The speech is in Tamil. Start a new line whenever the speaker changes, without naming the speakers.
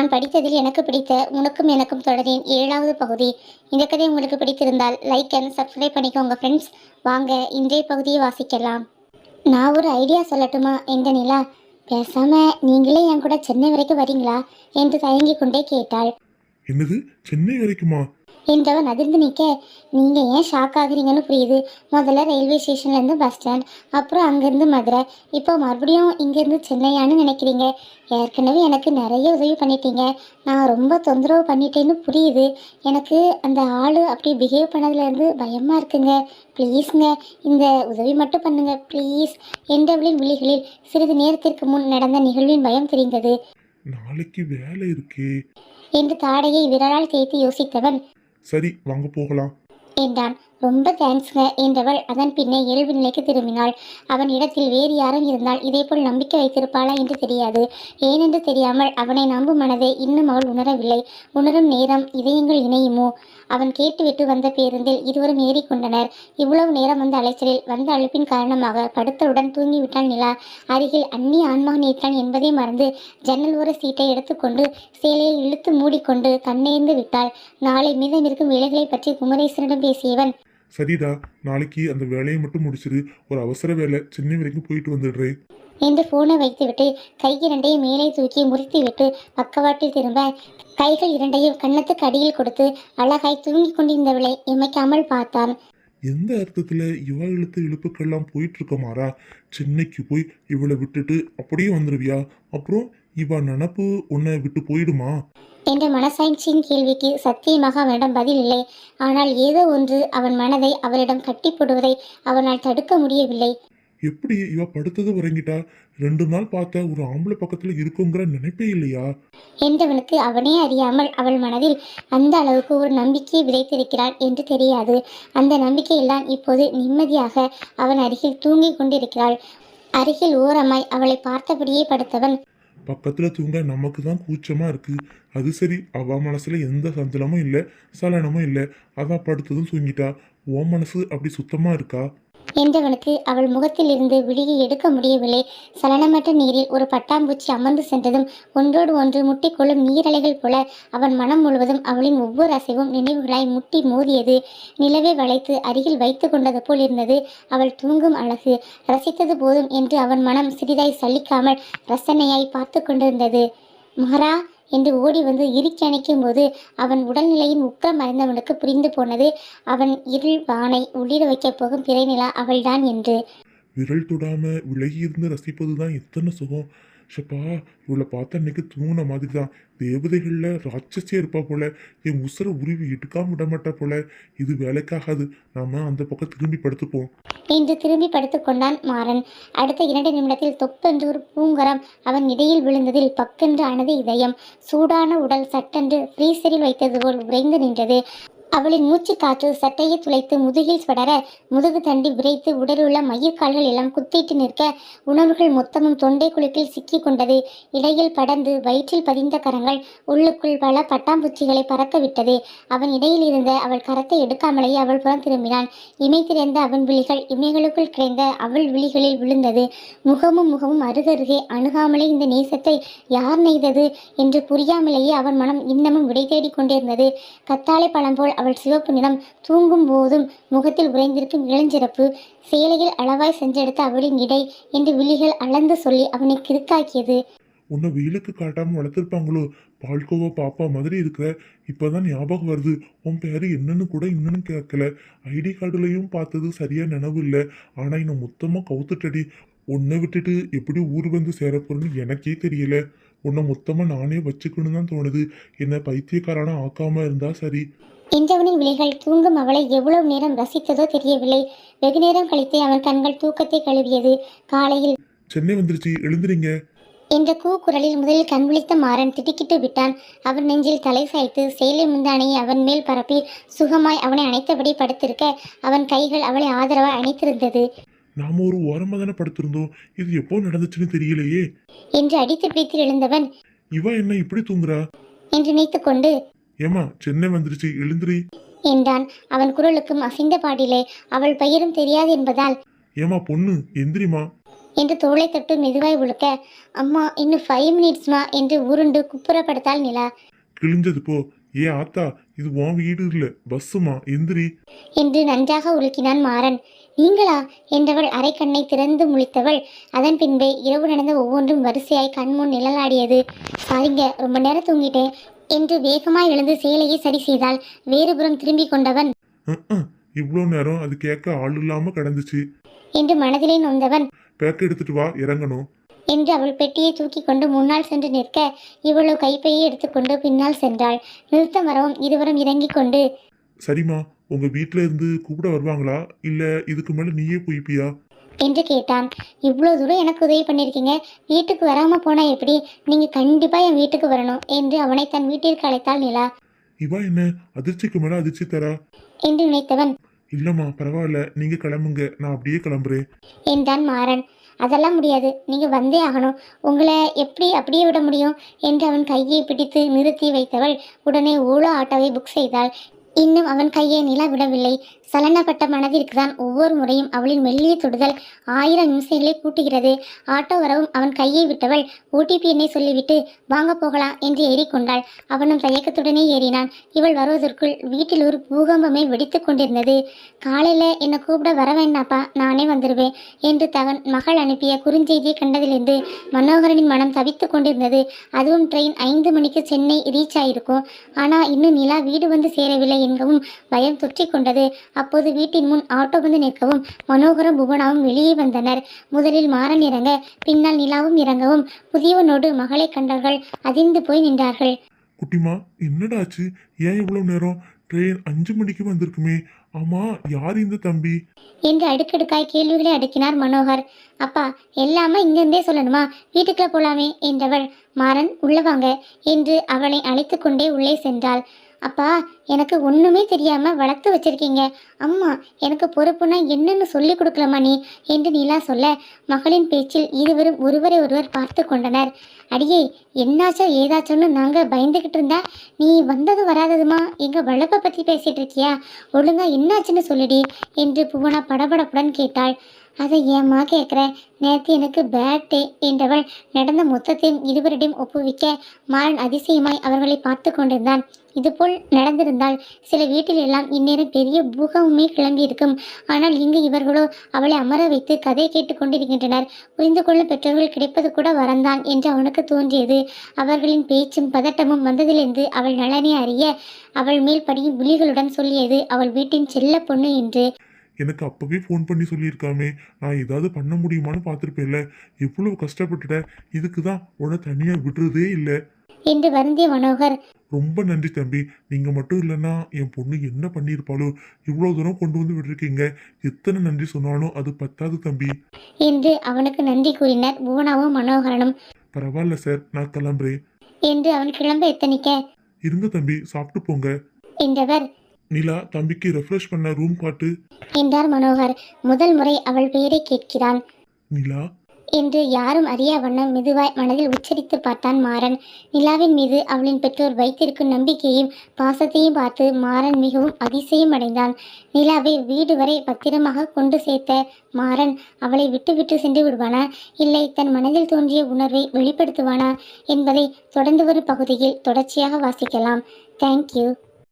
நான் படித்ததில் எனக்கு பிடித்த உனக்கும் எனக்கும் தொடரின் ஏழாவது பகுதி. இந்த கதை உங்களுக்கு பிடித்திருந்தால் லைக் அண்ட் சப்ஸ்கிரைப் பண்ணிக்கோங்க ஃப்ரெண்ட்ஸ் வாங்க இன்றைய பகுதியை வாசிக்கலாம். நான் ஒரு ஐடியா சொல்லட்டுமா எந்த நிலா? பேசாம நீங்களே என் கூட சென்னை வரைக்கும் வரீங்களா? என்று தயங்கிக் கொண்டே கேட்டாள்.
என்னது? சென்னை வரைக்குமா?
என்றவன் அதிர்ந்து நிற்க நீங்கள் ஏன் ஷாக் ஆகுறீங்கன்னு புரியுது. முதல்ல ரயில்வே ஸ்டேஷன்லேருந்து பஸ் ஸ்டாண்ட் அப்புறம் அங்கேருந்து மதுரை. இப்போ மறுபடியும் இங்கேருந்து சென்னையான்னு நினைக்கிறீங்க. ஏற்கனவே எனக்கு நிறைய உதவி பண்ணிட்டீங்க. நான் ரொம்ப தொந்தரவு பண்ணிட்டேன்னு புரியுது. எனக்கு அந்த ஆள் அப்படி பிஹேவ் பண்ணதுலேருந்து பயமாக இருக்குங்க. ப்ளீஸுங்க இந்த உதவி மட்டும் பண்ணுங்க ப்ளீஸ் என்றவளின் விழிகளில் சிறிது நேரத்திற்கு முன் நடந்த நிகழ்வின் பயம் தெரிந்தது.
நாளைக்கு வேலை இருக்கே.
என்று தாடையை விரலால் தேய்த்து யோசித்தவன்
சரி வாங்க போகலாம்.
என்றான். ரொம்ப தேங்க்ஸ்ங்க என்றவள் அதன் பின்னே இயல்பு நிலைக்கு திரும்பினாள். அவன் இடத்தில் வேறு யாரும் இருந்தால் இதேபோல் நம்பிக்கை வைத்திருப்பாளா என்று தெரியாது. ஏனென்று தெரியாமல் அவனை நம்பும் மனதை இன்னும் அவள் உணரவில்லை. உணரும் நேரம் இதயங்கள் இணையுமோ? அவன் கேட்டுவிட்டு வந்த பேருந்தில் இருவரும் ஏறிக்கொண்டனர். இவ்வளவு நேரம் வந்த அலைச்சலில் வந்த அழுப்பின் காரணமாக படுத்தவுடன் தூங்கிவிட்டாள் நிலா. அருகில் அன்னி ஆன்மா இருக்கிறான் என்பதை மறந்து ஜன்னல் ஓர சீட்டை எடுத்துக்கொண்டு சேலையை இழுத்து மூடிக்கொண்டு கண்ணேர்ந்து விட்டாள். நாளை மீதம் இருக்கும் வேலைகளை பற்றி குமரேசனிடம் பேசியவன்
சரிடா நாளைக்கு அந்த வேலையை மட்டும் முடிச்சிரு. ஒரு அவசர வேலை சென்னை வரைக்கும் போயிட்டு வந்துடுறேன்.
என்று போனை வைத்துவிட்டு கை இரண்டையும் மேலே தூக்கி முறித்துவிட்டு பக்கவாட்டில் திரும்ப கைகள் இரண்டையும் கன்னத்துக்கு அடியில் கொடுத்து அழகாய் தூங்கிக் கொண்டிருந்தவளை இமைக்காமல் பார்த்தான்.
எந்த அர்த்தத்துல இவ இழுத்து இழுப்புக்கெல்லாம் போயிட்டு இருக்கமாரா சென்னைக்கு போய் இவளை விட்டுட்டு அப்படியே வந்துருவியா? அப்புறம் இவ நினப்பு உன்னை விட்டு போயிடுமா?
என்ற மனசாட்சியின் கேள்விக்கு சத்தியமாக அவனிடம் பதில் இல்லை. ஆனால் ஏதோ ஒன்று அவன் மனதை அவளிடம் கட்டி போடுவதை அவனால் தடுக்க முடியவில்லை.
எப்படி இவ படுத்தது உறங்கிட்டா? ரெண்டு நாள் பார்த்த ஒரு ஆம்பளை பக்கத்துல இருக்குங்கிற நினைப்பே இல்லையா?
என்றவனுக்கு அவனே அறியாமல் அவள் மனதில் அந்த அளவுக்கு ஒரு நம்பிக்கையை விதைத்திருக்கிறாள் என்று தெரியாது. அந்த நம்பிக்கையெல்லாம் இப்போது நிம்மதியாக அவன் அருகில் தூங்கிக் கொண்டிருக்கிறாள். அருகில் ஓரமாய் அவளை பார்த்தபடியே படுத்தவன்
பக்கத்தில் தூங்க நமக்கு தான் கூச்சமாக இருக்கு. அது சரி அவ மனசில் எந்த சஞ்சலமும் இல்லை சலனமும் இல்லை. அதான் படுத்ததும் தூங்கிட்டா. உன் மனசு அப்படி சுத்தமாக இருக்கா?
என்றவனுக்கு அவள் முகத்தில் இருந்து விழியை எடுக்க முடியவில்லை. சலனமற்ற நீரில் ஒரு பட்டாம்பூச்சி அமர்ந்து சென்றதும் ஒன்றோடு ஒன்று முட்டிக்கொள்ளும் நீரலைகள் போல அவன் மனம் முழுவதும் அவளின் ஒவ்வொரு அசைவும் நினைவுகளாய் முட்டி மோதியது. நிலவை வளைத்து அருகில் வைத்து கொண்டது போல் இருந்தது. அவள் தூங்கும் அழகு. ரசித்தது போதும் என்று அவன் மனம் சிறிதாய் சலிக்காமல் ரசனையாய் பார்த்து கொண்டிருந்தது. மகரா என்று ஓடி வந்து இறுக்கி அணைக்கும் போது அவன் உடல்நிலையின் உக்கரம் அறிந்தவனுக்கு புரிந்து போனது. அவன் இருள் வானை உள்ளிட வைக்கப் போகும் பிறைநிலா அவள்தான் என்று.
விரல் தொடாம விலகி இருந்து ரசிப்பதுதான் எத்தனை சுகம். ஷப்பா இவளை பார்த்த அன்னைக்கு தூங்கின மாதிரி தான் தேவதைகளில் ராட்சஸே இருப்பா போல. என் உசுரை உருவி இட்டுக்காம விட மாட்டா போல. இது வேலைக்காகாது. நாம அந்த பக்கம் திரும்பி படுத்துப்போம்.
என்று திரும்பி படுத்துக்கொண்டான் மாறன். அடுத்த இரண்டு நிமிடத்தில் தொப்பென்று ஒரு பூங்கரம் அவன் இடையில் விழுந்ததில் பக்கென்று அனது இதயம். சூடான உடல் சட்டென்று ஃப்ரீசரில் வைத்தது போல் உறைந்து நின்றது. அவளின் மூச்சு காற்று சட்டையை துளைத்து முதுகில் சுடர முதுகு தண்டி விரைத்து உடலுள்ள மையக்கால்கள் எல்லாம் குத்திட்டு நிற்க உணவுகள் மொத்தமும் தொண்டை குழுக்கில் சிக்கி கொண்டது. இடையில் படர்ந்து வயிற்றில் பதிந்த கரங்கள் உள்ளுக்குள் பல பட்டாம்பூச்சிகளை பறக்க விட்டது. அவன் இடையில் இருந்த அவள் கரத்தை எடுக்காமலேயே அவள் புறம் திரும்பினான். இமை திறந்த அவன் விழிகள் இமைகளுக்குள் கிடைந்த அவள் விழிகளில் விழுந்தது. முகமும் முகமும் அருகருகே அணுகாமலே இந்த நேசத்தை யார் நெய்தது என்று புரியாமலேயே அவன் மனம் இன்னமும் விடை தேடிக் கொண்டிருந்தது கத்தாழை பழம் போல் அவள் சிவப்பு நிறம் தூங்கும் போதும் முகத்தில் உறைந்திருக்கும் இளஞ்சிறப்பு சேலையில் அளவாய் சென்றெடுத்த அவளின் இடை என்று விழிகள் அளந்து சொல்லி அவனை கிறுக்காக்கியது.
உன்னை வெயிலுக்கு காட்டாமல் வளர்த்துருப்பாங்களோ? பால்கோவா பாப்பா மாதிரி இருக்கிற இப்போதான் ஞாபகம் வருது. உன் பேர் என்னன்னு கூட இன்னும் கேட்கல. ஐடி கார்டுலையும் பார்த்தது சரியா நினைவு இல்லை. ஆனால் இன்னும் மொத்தமாக கவுத்துட்டடி. உன்னை விட்டுட்டு எப்படி ஊர் வந்து சேரப்போறேன்னு எனக்கே தெரியல. உன்னை மொத்தமாக நானே வச்சுக்கணும் தான் தோணுது. என்னை பைத்தியக்காரனா ஆக்காம இருந்தா சரி.
என்றவனின் விழிகள் தூங்கும் அவளை எவ்வளவு நேரம் ரசித்ததோ தெரியவில்லை. வெகு நேரம் கழித்து அவன் கண்கள் தூக்கத்தை கழுவியது. காலையில்
சென்னை வந்துருச்சு எழுந்துறீங்க
என்ற கூக்குரலில் முதலில் கண் விழித்த மாறன் திடுக்கிட்டு விட்டான். அவன் நெஞ்சில் தலை சாய்த்து சேலை முந்தானையை அவன் மேல் பரப்பி சுகமாய் அவனை அணைத்தபடி படுத்திருக்க அவன் கைகள் அவளை ஆதரவாய் அணைத்திருந்தது.
நாம ஒரு ஓரமா தானே படுத்திருந்தோம். இது எப்போ நடந்துச்சுன்னு தெரியலையே.
என்று அடித்து பிடித்து எழுந்தவன்
இவ என்ன இப்படி தூங்குறா?
என்று நினைத்து கொண்டு
ஏமா சென்னை வந்துருச்சு எழுந்துரி.
என்றான். அவன் குரலுக்கும் அசைந்த பாடிலே அவள் பெயரும் தெரியாது என்பதால்
ஏமா பொண்ணு எந்திரிமா
என்று தோளை தொட்டு மெதுவாய் உழுக்க அம்மா இன்னும் ஃபைவ் மினிட்ஸ்மா என்று உருண்டு குப்புறப்படுத்தாள் நிலா.
கிழிஞ்சது போ. ஏ ஆத்தா இது உன் வீடு இல்ல. பஸ்ஸுமா எந்திரி.
என்று நன்றாக உலுக்கினான் மாறன். நீங்களா? என்றவள் அரைக்கண்ணை திறந்து முழித்தவள். அதன் பின்பே இரவு நடந்த ஒவ்வொன்றும் வரிசையாய் கண்முன் நிழலாடியது. சாரிங்க ரொம்ப நேரம் தூங்கிட்டேன். என்று வேகமாய் எழுந்து சேலையை சரி செய்தாள். வேறுபுறம் திரும்பிக் கொண்டவன்
இவ்வளோ நேரம் அது கேட்க ஆள் இல்லாம கிடந்துச்சு.
என்று மனதிலே நொந்தவன்
பேக்க எடுத்துட்டு வா இறங்கணும்.
என்று அவள் பெட்டியை தூக்கி கொண்டு முன்னால் சென்று நிற்க இவ்வளவு கைப்பையை எடுத்துக்கொண்டு பின்னால் சென்றாள். நிறுத்தம் வரவும் இருவரும் இறங்கிக் கொண்டு
சரிம்மா உங்க வீட்ல இருந்து கூப்பிட வருவாங்களா? இல்ல இதுக்கு மேல நீயே போய்ப்பியா?
என்று கேட்டான். இவ்வளோ தூரம் எனக்கு உதவி பண்ணியிருக்கீங்க. வீட்டுக்கு வராமல் போனால் எப்படி? நீங்கள் கண்டிப்பாக என் வீட்டுக்கு வரணும் என்று அவனை தன் வீட்டிற்கு அழைத்தாள் நிலா.
இவா என்ன? அதிர்ச்சிக்கு மேல அதிர்ச்சி தரா?
என்று நினைத்தவன்.
இல்லம்மா பரவாயில்ல. நீங்க கிளம்புங்க. நான் அப்படியே கிளம்புறேன்.
என்றான் மாறன். அதெல்லாம் முடியாது. நீங்கள் வந்தே ஆகணும். உங்களை எப்படி அப்படியே விட முடியும்? என்று அவன் கையை பிடித்து நிறுத்தி வைத்தவள் உடனே ஓலோ ஆட்டோவை புக் செய்தாள். இன்னும் அவன் கையை நிலா விடவில்லை சலனப்பட்ட மனதிற்கு தான் ஒவ்வொரு முறையும் அவளின் மெல்லிய தொடுதல் ஆயிரம் நிமிஷங்களை கூட்டுகிறது. ஆட்டோ வரவும் அவன் கையை விட்டவள் ஓடிபி என்னை சொல்லிவிட்டு வாங்க போகலாம் என்று ஏறிக்கொண்டாள். அவனும் தயக்கத்துடனே ஏறினான். இவள் வருவதற்குள் வீட்டில் ஒரு பூகம்பமே வெடித்து கொண்டிருந்தது. காலையில் என்னை கூப்பிட வர வேண்டாப்பா நானே வந்துடுவேன் என்று தகன் மகள் அனுப்பிய குறுஞ்செய்தியை கண்டதிலிருந்து மனோகரனின் மனம் தவித்து கொண்டிருந்தது. அதுவும் ட்ரெயின் ஐந்து மணிக்கு சென்னை ரீச் ஆயிருக்கும். ஆனால் இன்னும் நிலா வீடு வந்து சேரவில்லை. என்கவும் பயம் தொற்றிக் கொண்டது. அப்போது வீட்டின் முன் ஆட்டோ வந்து நிற்கவும் மனோகரும் புவனாவும் வெளியே வந்தனர். முதலில் மாறன் இறங்க பின்னால் நிலாவும் இறங்கவும் புதியவனோடு மகளை கண்டார்கள். அதிர்ந்து போய் நின்றார்கள்.
குட்டிமா என்னடா ஆச்சு ஏன் இவ்வளவு நேரம்? ட்ரெயின் அஞ்சு மணிக்கு வந்திருக்குமே. ஆமா யார் இந்த தம்பி?
என்று அடுக்கடுக்காய் கேள்விகளை அடுக்கினார் மனோகர். அப்பா எல்லாமே இங்கிருந்தே சொல்லணுமா? வீட்டுக்குள்ள போலாமே என்றவள். மாறன் உள்ள வாங்க என்று அவளை அழைத்து கொண்டே உள்ளே சென்றாள். அப்பா எனக்கு ஒன்றுமே தெரியாமல் வளர்த்து வச்சிருக்கீங்க. அம்மா எனக்கு பொறுப்புனா என்னன்னு சொல்லி கொடுக்கலாமா நீ என்று நீலா சொல்ல மகளின் பேச்சில் இருவரும் ஒருவரை ஒருவர் பார்த்து கொண்டனர். அடியே என்னாச்சோ ஏதாச்சோன்னு நாங்கள் பயந்துக்கிட்டு இருந்தா நீ வந்தது வராததுமா? எங்கள் வளப்பை பற்றி பேசிகிட்டு இருக்கியா? ஒழுங்கா என்னாச்சுன்னு சொல்லிடி என்று புவனா படபடப்புடன் கேட்டாள். அதை ஏம்மா கேட்குற நேற்று எனக்கு பேட் டே என்றவள் நடந்த மொத்தத்தையும் இருவரிடம் ஒப்புவிக்க மாறன் அதிசயமாய் அவர்களை பார்த்து கொண்டிருந்தான். இதுபோல் நடந்திருந்தால் சில வீட்டில் எல்லாம் இந்நேரம் பெரிய பூகமுமே கிளம்பியிருக்கும். ஆனால் இங்கு இவர்களோ அவளை அமர வைத்து கதை கேட்டுக்கொண்டிருக்கின்றனர் புரிந்து கொள்ள பெற்றோர்கள் கிடைப்பது கூட வரந்தான் என்று அவனுக்கு தோன்றியது. அவர்களின் பேச்சும் பதட்டமும் வந்ததிலிருந்து அவள் நலனை அறிய அவள் மேல் படியும் விழிகளுடன் சொல்லியது அவள் வீட்டின் செல்ல பொண்ணு என்று.
எனக்கு அப்பவே ஃபோன் பண்ணி சொல்லியிருக்காமே. நான் ஏதாவது பண்ண முடியுமான்னு பார்த்துருப்பேன்ல. எவ்வளவு கஷ்டப்பட்டுட்டேன் இதுக்கு தான் உன்னை தனியா விடுறதே இல்லை.
என்று வருந்திய மனோகர்.
ரொம்ப நன்றி தம்பி. நீங்க மட்டும் இல்லைன்னா என் பொண்ணு என்ன பண்ணியிருப்பாளோ? இவ்வளோ தூரம் கொண்டு வந்து விட்டுருக்கீங்க. எத்தனை நன்றி சொன்னாலும் அது பத்தாது தம்பி.
என்று அவனுக்கு நன்றி கூறினர் புவனாவும் மனோகரனும்.
பரவாயில்ல சார் நான் கிளம்புறேன்.
என்று அவன் கிளம்ப எத்தனிக்க.
இருங்க தம்பி. சாப்பிட்டு போங்க.
என்றவர்
நிலா தம்பிக்கு ரெஃப்ரெஷ் பண்ண ரூம் காட்டு
என்றார் மனோகர். முதல் முறை அவள் பெயரை கேட்கிறான்.
நிலா?
என்று யாரும் அறியா வண்ணம் மெதுவாய் மனதில் உச்சரித்து பார்த்தான் மாறன். நிலாவின் மீது அவளின் பெற்றோர் வைத்திருக்கும் நம்பிக்கையும் பாசத்தையும் பார்த்து மாறன் மிகவும் அதிசயம் அடைந்தான். நிலாவை வீடு வரை பத்திரமாக கொண்டு சேர்த்த மாறன் அவளை விட்டு விட்டு சென்று விடுவானா? இல்லை தன் மனதில் தோன்றிய உணர்வை வெளிப்படுத்துவானா? என்பதை தொடர்ந்து வரும் பகுதியில் தொடர்ச்சியாக வாசிக்கலாம். தேங்க்யூ